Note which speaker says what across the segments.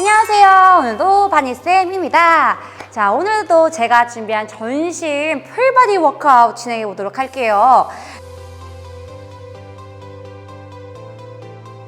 Speaker 1: 안녕하세요. 오늘도 바니쌤입니다. 자, 오늘도 제가 준비한 전신 풀바디 워크아웃 진행해 보도록 할게요.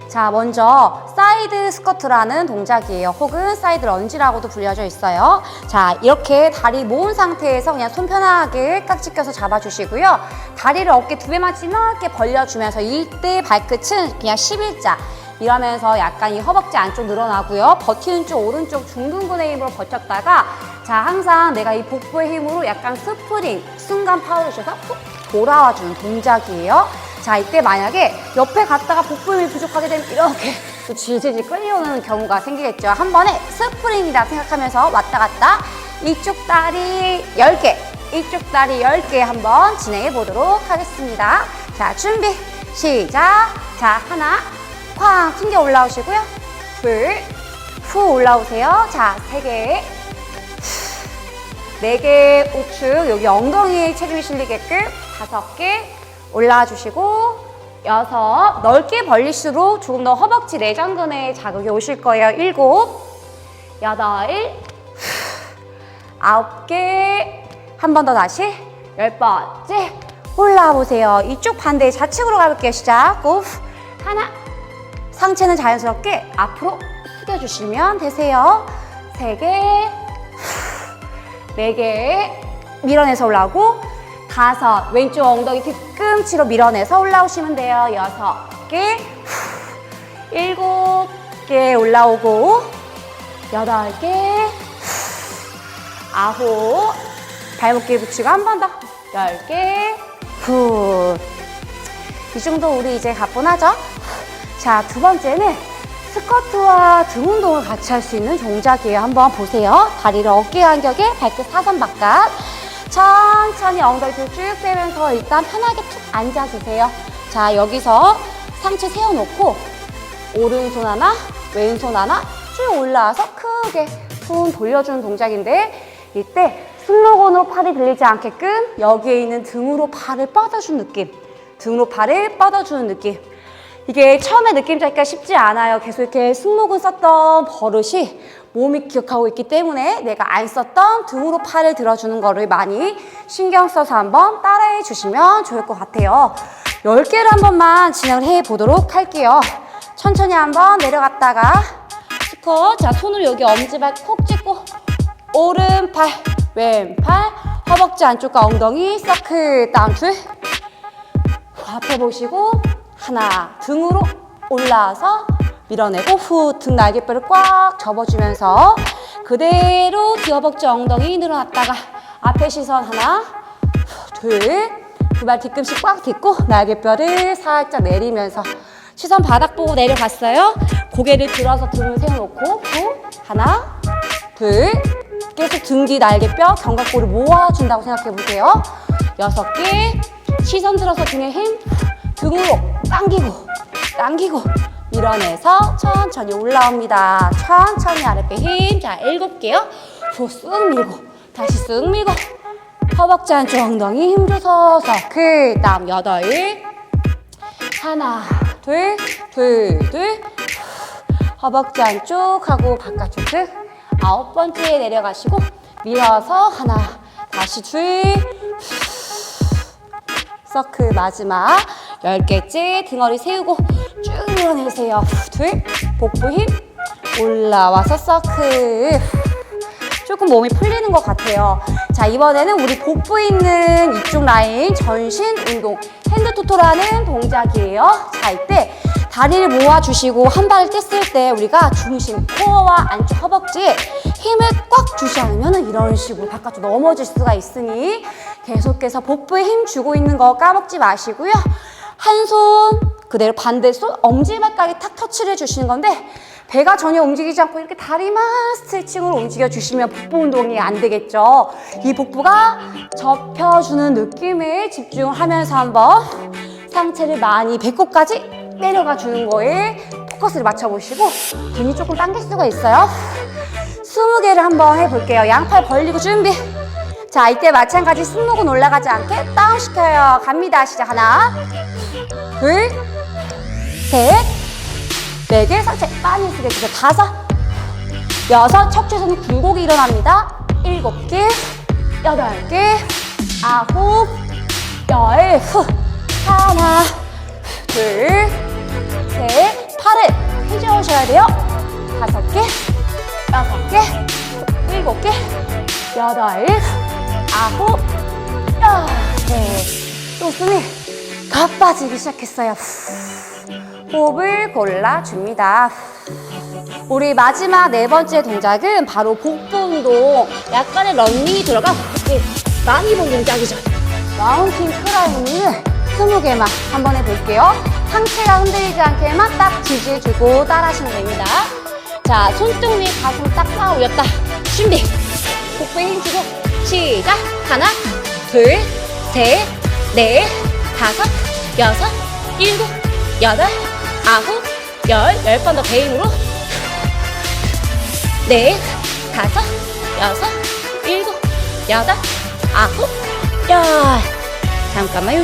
Speaker 1: 자, 먼저 사이드 스쿼트라는 동작이에요. 혹은 사이드 런지라고도 불려져 있어요. 자, 이렇게 다리 모은 상태에서 그냥 손 편하게 깍지 껴서 잡아주시고요. 다리를 어깨 두 배만치 넓게 벌려주면서 이때 발끝은 그냥 11자. 이러면서 약간 이 허벅지 안쪽 늘어나고요. 버티는 쪽 오른쪽 중둔근의 힘으로 버텼다가 자 항상 내가 이 복부의 힘으로 약간 스프링 순간 파워를 줘서 훅 돌아와주는 동작이에요. 자 이때 만약에 옆에 갔다가 복부 힘이 부족하게 되면 이렇게 또 질질질 끌려오는 경우가 생기겠죠. 한 번에 스프링이다 생각하면서 왔다 갔다 이쪽 다리 10개 이쪽 다리 10개 한번 진행해 보도록 하겠습니다. 자 준비 시작 자 하나 쾅 튕겨 올라오시고요. 둘, 후 올라오세요. 자, 세 개, 네 개 우측 여기 엉덩이에 체중이 실리게끔 다섯 개 올라와 주시고 여섯 넓게 벌릴수록 조금 더 허벅지 내전근에 자극이 오실 거예요. 일곱, 여덟, 아홉 개, 한 번 더 다시 열 번째 올라와 보세요. 이쪽 반대 좌측으로 가볼게요. 시작. 고 하나, 상체는 자연스럽게 앞으로 숙여주시면 되세요. 세 개, 네 개, 밀어내서 올라오고, 다섯, 왼쪽 엉덩이 뒤꿈치로 밀어내서 올라오시면 돼요. 여섯 개, 일곱 개 올라오고, 여덟 개, 아홉, 발목길 붙이고 한 번 더, 열 개, 후. 이 정도 우리 이제 가뿐하죠? 자, 두 번째는 스쿼트와 등 운동을 같이 할 수 있는 동작이에요. 한번 보세요. 다리를 어깨 간격에 발끝 사선 바깥. 천천히 엉덩이 뒤로 쭉 빼면서 일단 편하게 툭 앉아주세요. 자, 여기서 상체 세워놓고 오른손 하나, 왼손 하나 쭉 올라와서 크게 쿵 돌려주는 동작인데 이때 슬로건으로 팔이 들리지 않게끔 여기에 있는 등으로 팔을 뻗어주는 느낌. 등으로 팔을 뻗어주는 느낌. 이게 처음에 느낌 잡기가 쉽지 않아요. 계속 이렇게 승모근 썼던 버릇이 몸이 기억하고 있기 때문에 내가 안 썼던 등으로 팔을 들어주는 거를 많이 신경 써서 한번 따라해 주시면 좋을 것 같아요. 10개를 한 번만 진행을 해 보도록 할게요. 천천히 한번 내려갔다가 스쿼트. 자, 손으로 여기 엄지발 콕 찍고 오른팔, 왼팔, 허벅지 안쪽과 엉덩이 서클 다운 둘. 앞에 보시고 하나 등으로 올라와서 밀어내고 후 등 날개뼈를 꽉 접어주면서 그대로 뒤허벅지 엉덩이 늘어났다가 앞에 시선 하나 둘 두 발 뒤꿈치 꽉 딛고 날개뼈를 살짝 내리면서 시선 바닥 보고 내려갔어요. 고개를 들어서 등을 세워놓고 후 하나 둘 계속 등 뒤 날개뼈 견갑골을 모아준다고 생각해 보세요. 여섯 개 시선 들어서 등에 힘 등으로 당기고 당기고 밀어내서 천천히 올라옵니다. 천천히 아랫배 힘. 자, 일곱 개요. 후, 밀고 다시 쓱 밀고 허벅지 안쪽 엉덩이 힘 줘서 그 다음 여덟 하나 둘 둘 둘 허벅지 안쪽 하고 바깥쪽 득 아홉 번째 내려가시고 밀어서 하나 다시 둘 서클 마지막 열 개째 등허리 세우고 쭉 밀어내세요. 둘, 복부 힘 올라와서 서클. 조금 몸이 풀리는 것 같아요. 자, 이번에는 우리 복부에 있는 이쪽 라인 전신 운동 핸드 토토라는 동작이에요. 자, 이때 다리를 모아주시고 한 발을 뗐을 때 우리가 중심, 코어와 안쪽 허벅지에 힘을 꽉 주지 않으면 이런 식으로 바깥으로 넘어질 수가 있으니 계속해서 복부에 힘 주고 있는 거 까먹지 마시고요. 한 손 그대로 반대 손 엄지발가락에 탁 터치를 해주시는 건데 배가 전혀 움직이지 않고 이렇게 다리만 스트레칭으로 움직여 주시면 복부 운동이 안 되겠죠. 이 복부가 접혀주는 느낌에 집중을 하면서 한번 상체를 많이 배꼽까지 내려가 주는 거에 포커스를 맞춰보시고 등이 조금 당길 수가 있어요. 20개를 한번 해볼게요. 양팔 벌리고 준비. 자, 이때 마찬가지 승모근 올라가지 않게 다운 시켜요. 갑니다. 시작. 하나, 둘, 셋, 네 개. 상체 많이 숙여주세요. 다섯, 여섯, 척추에서는 굴곡이 일어납니다. 일곱 개, 여덟 개, 아홉, 열, 후. 하나, 둘, 셋, 팔을 펴주셔야 돼요. 다섯 개, 여섯 개, 일곱 개, 여덟, 아홉, 열. 네. 또 숨이 가빠지기 시작했어요. 호흡을 골라줍니다. 우리 마지막 네 번째 동작은 바로 복부 운동. 약간의 런닝이 들어가 예, 많이 본 동작이죠. 마운틴 클라이밍을 20개만 한번 해볼게요. 상체가 흔들리지 않게만 딱 지지해주고 따라하시면 됩니다. 자, 손등 위에 가슴 딱 쌓아 올렸다. 준비. 복부에 힘주고 시작. 하나, 둘, 셋, 넷, 다섯, 여섯, 일곱, 여덟, 아홉, 열. 열 번 더 배임으로. 넷, 다섯, 여섯, 일곱, 여덟, 아홉, 열. 잠깐만.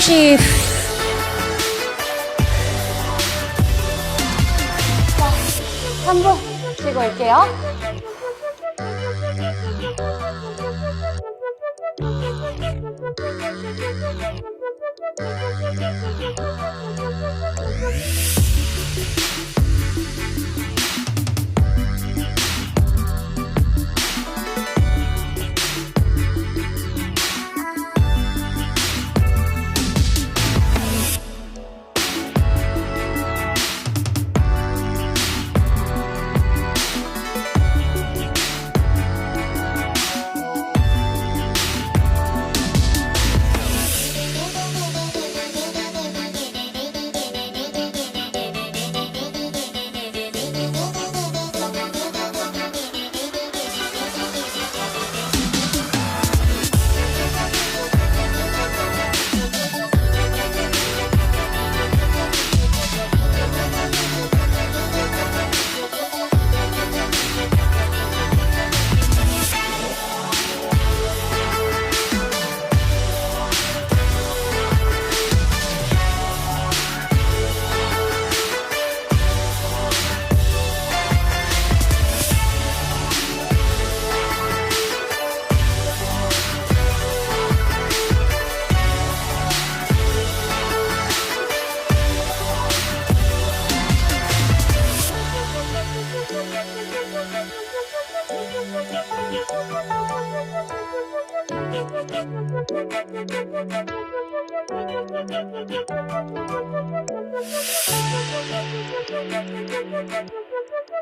Speaker 1: 자, 3분 쉬고 올게요.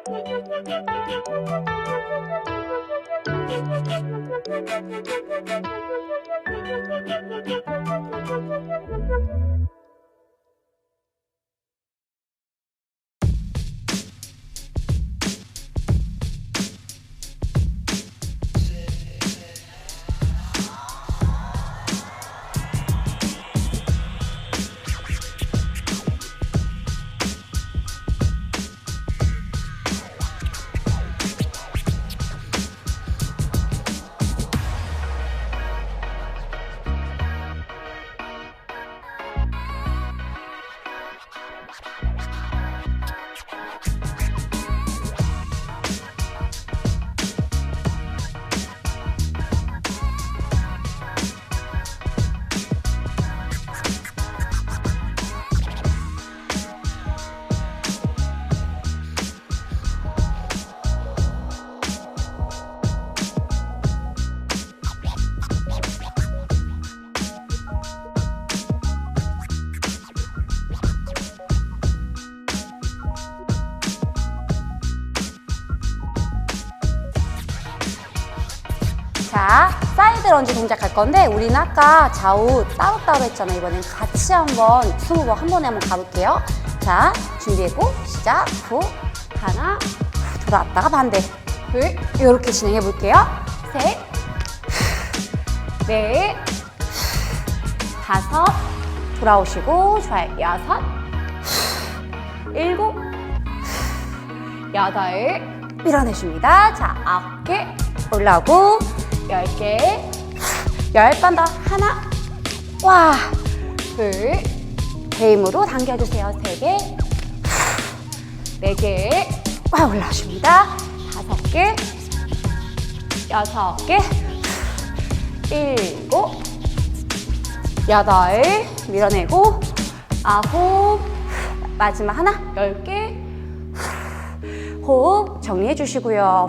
Speaker 1: 자, 건데 우리는 아까 좌우 따로따로 했잖아요. 이번엔 같이 한번 20번 한 번에 한번 가볼게요. 자, 준비했고 시작. 후, 하나, 후, 돌아왔다가 반대. 둘, 이렇게 진행해 볼게요. 셋, 넷, 다섯, 돌아오시고 좋아요. 여섯, 일곱, 여덟, 밀어내줍니다. 자, 아홉 개 올라오고 열 개, 열 번 더 하나, 와, 둘, 배임으로 당겨주세요. 세 개, 네 개, 와 올라오십니다. 다섯 개, 여섯 개, 일곱, 여덟, 밀어내고, 아홉, 마지막 하나, 열 개, 호흡 정리해 주시고요.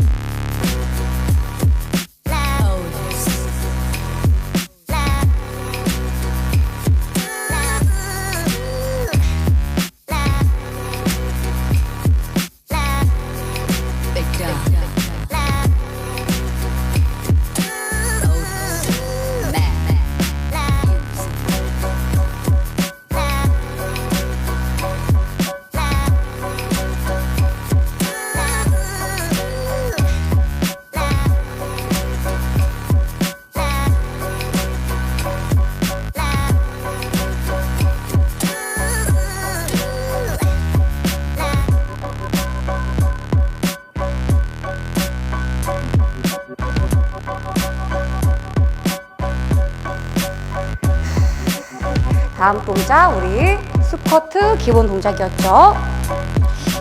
Speaker 1: 다음 동작 우리 스쿼트 기본 동작이었죠.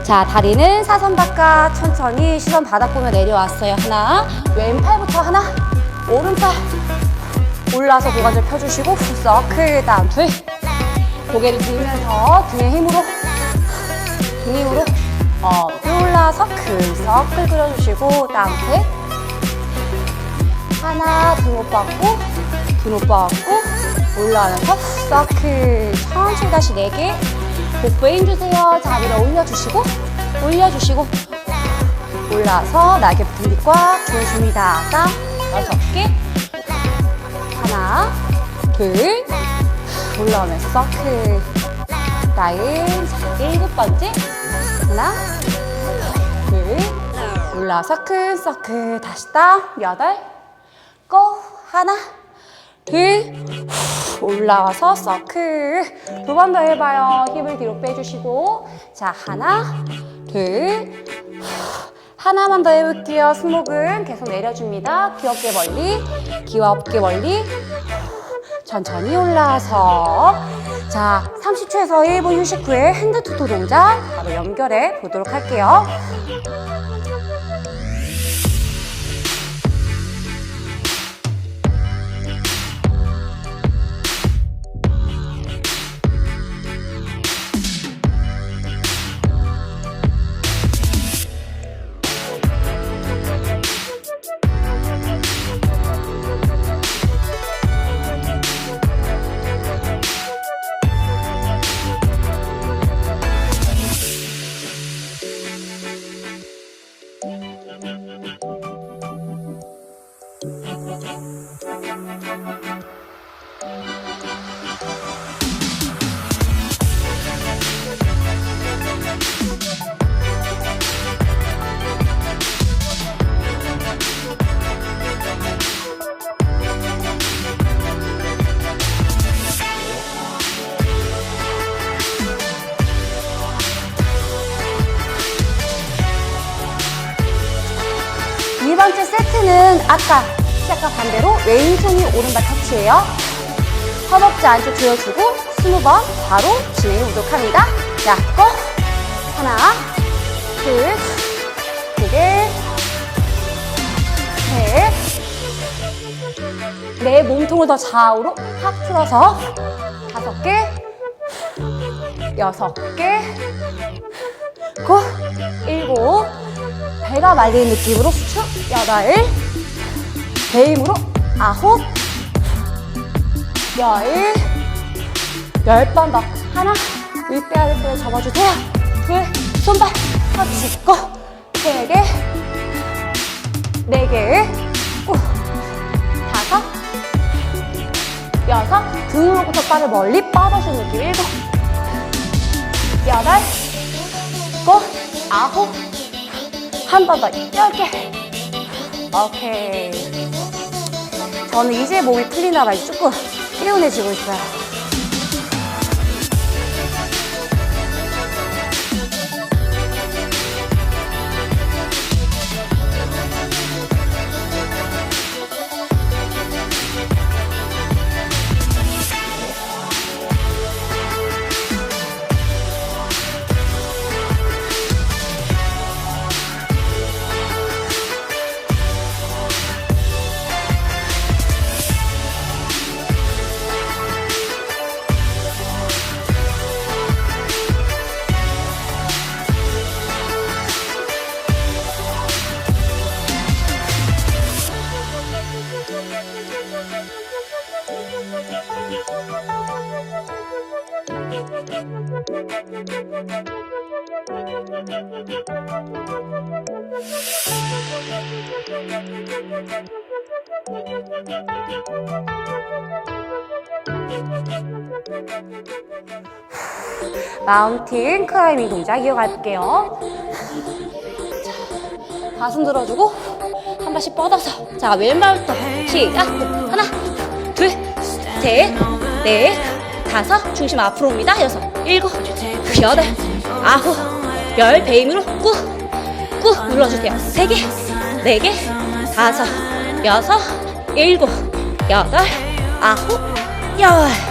Speaker 1: 자 다리는 사선 바깥 천천히 시선 바닥 보며 내려왔어요. 하나 왼팔부터 하나 오른팔 올라서 고관절 펴주시고 후 서클 다음 둘 고개를 들면서 등의 힘으로 등 힘으로 어 올라서 큰 서클 그려주시고 다음 셋 하나 등옷 받고 등옷 받고 올라가면서 서클 천천히 다시 네개 복부에 힘주세요. 자 위로 올려주시고 올려주시고 올라서 날개 붙은 뒤꽉 조여줍니다. 자 여섯 개. 하나 둘. 올라오면서 서클 나인 자, 일곱 번째. 하나 둘. 올라서 큰 서클 다시 딱 여덟. 고 하나 둘 후, 올라와서 서클 두 번 더 해봐요. 힙을 뒤로 빼주시고. 자 하나 둘 후, 하나만 더 해볼게요. 승모근 계속 내려줍니다. 귀 어깨 멀리 귀와 어깨 멀리. 천천히 올라와서. 자 30초에서 1분 휴식 후에 핸드 투토 동작 바로 연결해 보도록 할게요 세트는 아까 시작과 반대로 왼손이 오른발 터치예요. 허벅지 안쪽 조여주고 20번 바로 진행해 보도록 합니다. 자, 고! 하나, 둘, 두 개, 셋. 내 몸통을 더 좌우로 확 틀어서 다섯 개, 여섯 개, 고, 일곱, 배가 말리는 느낌으로 수축 여덟 배 힘으로 아홉 열. 열 번 더. 하나 윗배아랫배 접어주세요. 둘 손발 터치 있고. 세 개 네개. 다섯. 여섯. 등으로부터 발을 멀리 뻗어주는 느낌. 일곱. 여덟. 고. 아홉 한 번 더, 열 개. 오케이. 저는 이제 몸이 풀리나 봐요. 조금 개운해지고 있어요. 마운틴 클라이밍 동작 이어갈게요. 자, 가슴 들어주고 한 발씩 뻗어서. 자 왼발부터 시작. 하나 둘셋넷 다섯. 중심 앞으로 옵니다. 여섯 일곱 여덟 아홉 열. 배임으로 꾹꾹 눌러주세요. 세 개 네 개 다섯 여섯 일곱 여덟 아홉 열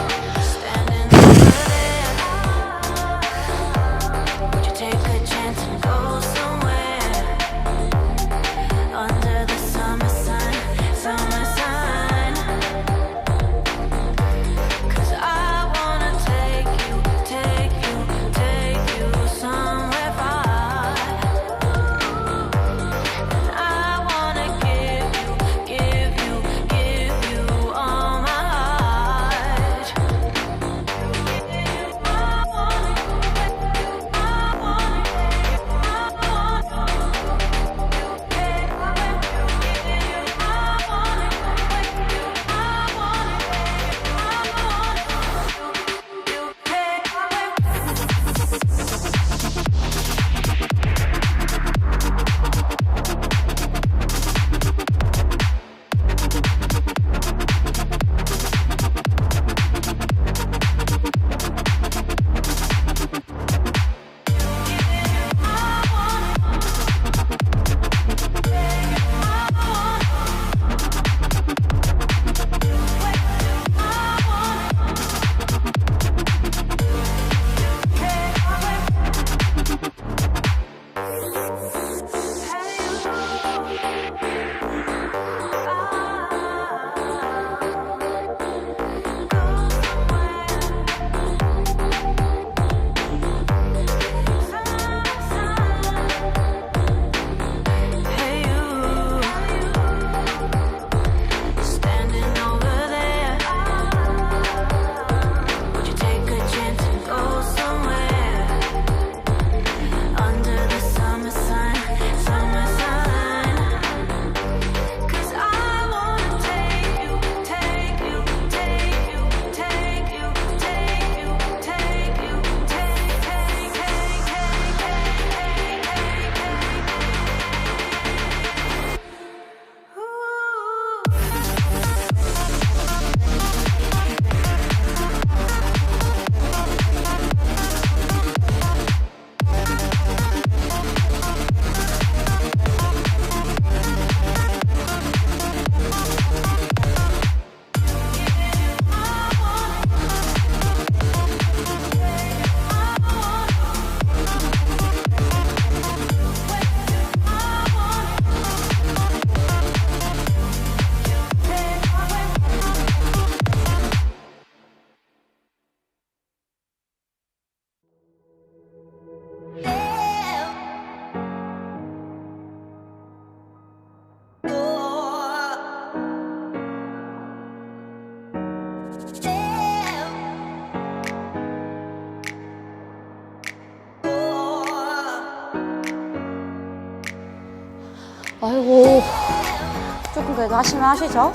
Speaker 1: 그래도 하시면 하시죠.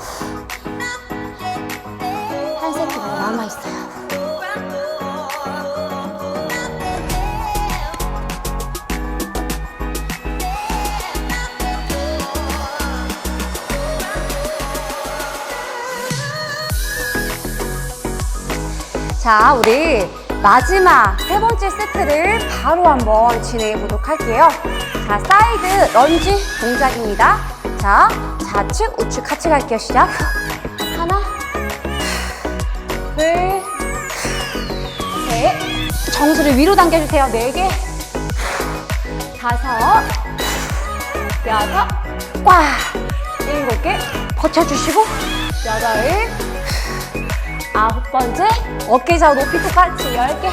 Speaker 1: 한 세트가 남아있어요. 자 우리 마지막 세 번째 세트를 바로 한번 진행해 보도록 할게요. 자 사이드 런지 동작입니다 자 좌측 우측 같이 갈게요. 시작. 하나 둘 셋, 정수를 위로 당겨주세요. 네 개, 다섯, 여섯, 꽉, 일곱 개, 버텨주시고, 여덟, 아홉 번째, 어깨 좌우 높이 똑같이 열 개,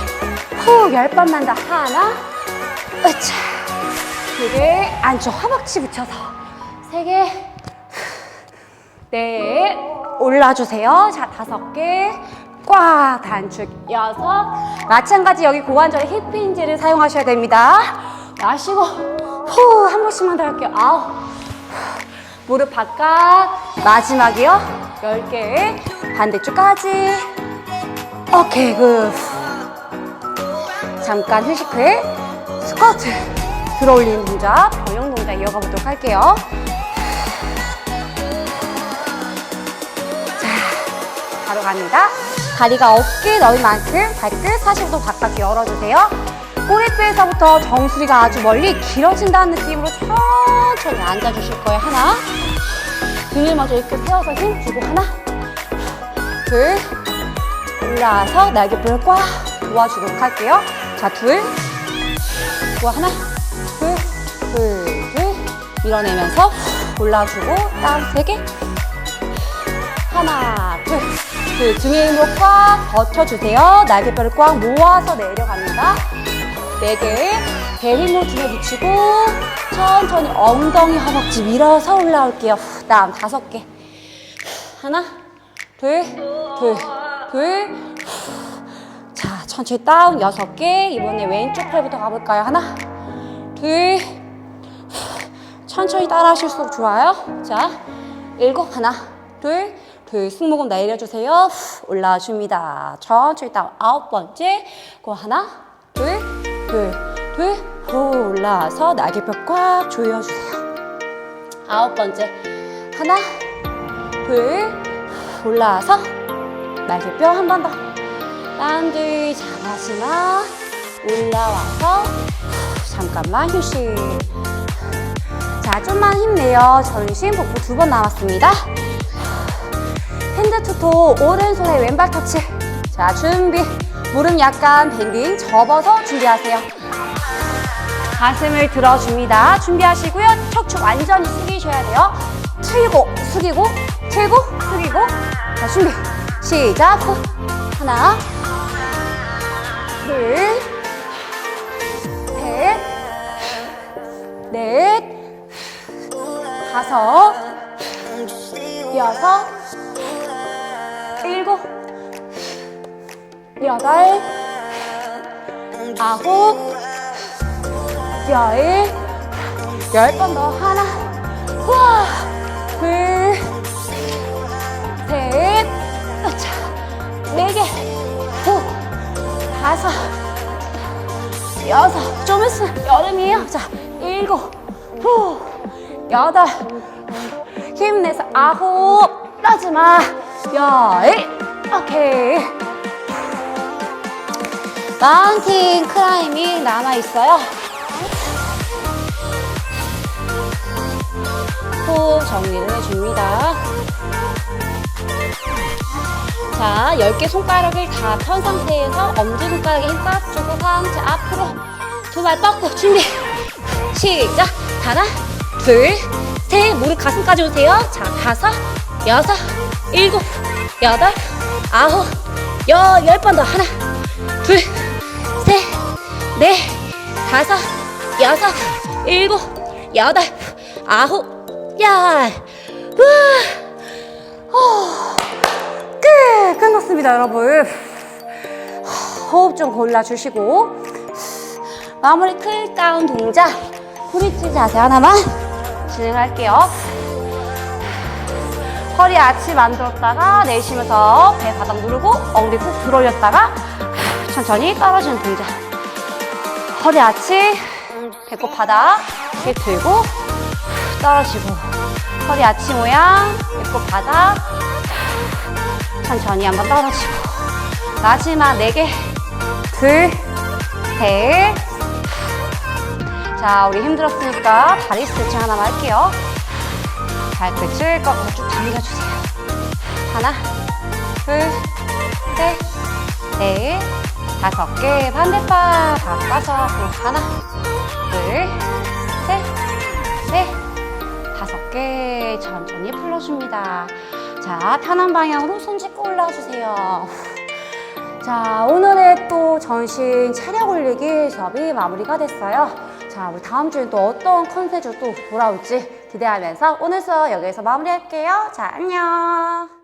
Speaker 1: 후, 열 번만 더. 하나, 으차, 두 개, 안쪽 허벅지 붙여서, 세 개, 네, 올라주세요. 자, 다섯 개. 꽉 단축 여섯 마찬가지 여기 고관절에 힙 힌지를 사용하셔야 됩니다 마시고 후 한 번씩만 더 할게요 아홉 무릎 바깥. 마지막이요. 10개. 반대쪽까지. 오케이, 굿. 잠깐 휴식 후에 스쿼트. 들어 올리는 동작, 변형 동작 이어가 보도록 할게요. 바로 갑니다. 다리가 어깨 넓은 만큼 발끝 45도 바깥 열어주세요. 꼬리뼈에서부터 정수리가 아주 멀리 길어진다는 느낌으로 천천히 앉아주실 거예요. 하나, 등을 마저 이렇게 세워서 힘 주고 하나, 둘, 올라와서 날개뼈를 꽉 모아주도록 할게요. 자, 둘, 또 하나, 둘, 둘, 둘, 밀어내면서 올라주고 다음 세 개, 하나, 둘, 둘, 등에 힘으로 꽉 버텨주세요. 날개뼈를 꽉 모아서 내려갑니다. 네 개, 배 힘으로 등에 붙이고 천천히 엉덩이 허벅지 밀어서 올라올게요. 후, 다음 다섯 개, 하나, 둘, 둘, 둘. 후. 자, 천천히 다운 여섯 개. 이번에 왼쪽 팔부터 가볼까요? 하나, 둘. 후. 천천히 따라 하실수록 좋아요. 자, 일곱 하나, 둘, 둘. 승모근 내려주세요. 후, 올라줍니다. 천천히 다운 아홉 번째. 그 하나, 둘, 둘, 둘. 후, 올라와서 날개뼈 꽉 조여주세요. 아홉 번째. 하나, 둘, 올라와서 날개뼈 한 번 더. 딴들 자 마지막 올라와서 잠깐만 휴식. 자 좀만 힘내요. 전신 복부 두 번 남았습니다. 투토 오른손에 왼발 터치. 자 준비. 무릎 약간 밴딩 접어서 준비하세요. 가슴을 들어줍니다. 준비하시고요. 척추 완전히 숙이셔야 돼요. 틀고 숙이고 틀고 숙이고 자 준비 시작 후. 하나 둘셋넷 다섯 여섯 여덟 아홉 열. 열 번 더. 하나. 우와. 둘 셋, 자, 네 개, 후, 다섯, 여섯, 좀 있으면 여름이에요. 자, 일곱, 후, 여덟, 힘내서 아홉, 마지막, 열, 오케이. 마운틴 클라이밍 남아있어요. 호흡 정리를 해줍니다. 자, 10개 손가락을 다 편 상태에서 엄지손가락에 힘 꽉 주고 상체 앞으로 두 발 뻗고 준비. 시작. 하나, 둘, 셋. 무릎 가슴까지 오세요. 자, 다섯, 여섯, 일곱, 여덟, 아홉, 열, 열 번 더. 하나, 둘, 셋, 넷, 다섯, 여섯, 일곱, 여덟, 아홉, 열. 우와. 끝! 끝났습니다, 여러분. 호흡 좀 골라주시고. 마무리 클다운 동작. 브릿지 자세 하나만 진행할게요. 허리 아치 만들었다가 내쉬면서 배 바닥 누르고 엉덩이 꾹 들어 올렸다가 천천히 떨어지는 동작. 허리 아치, 배꼽 바닥 이렇게 들고 떨어지고 허리 아치 모양, 배꼽 바닥 천천히 한번 떨어지고 마지막 네 개 둘, 셋. 자, 우리 힘들었으니까 다리 스트레칭 하나만 할게요. 발끝을 꺾어서 쭉 당겨주세요. 하나, 둘, 셋, 넷, 다섯 개 반대발 바꿔서 하나, 둘, 셋, 넷, 다섯 개 천천히 풀어줍니다. 자, 편한 방향으로 손 짚고 올라와주세요. 자, 오늘의 또 전신 체력 올리기 수업이 마무리가 됐어요. 자, 우리 다음 주엔 또 어떤 컨셉으로 또 돌아올지 기대하면서 오늘 수업 여기서 마무리할게요. 자, 안녕.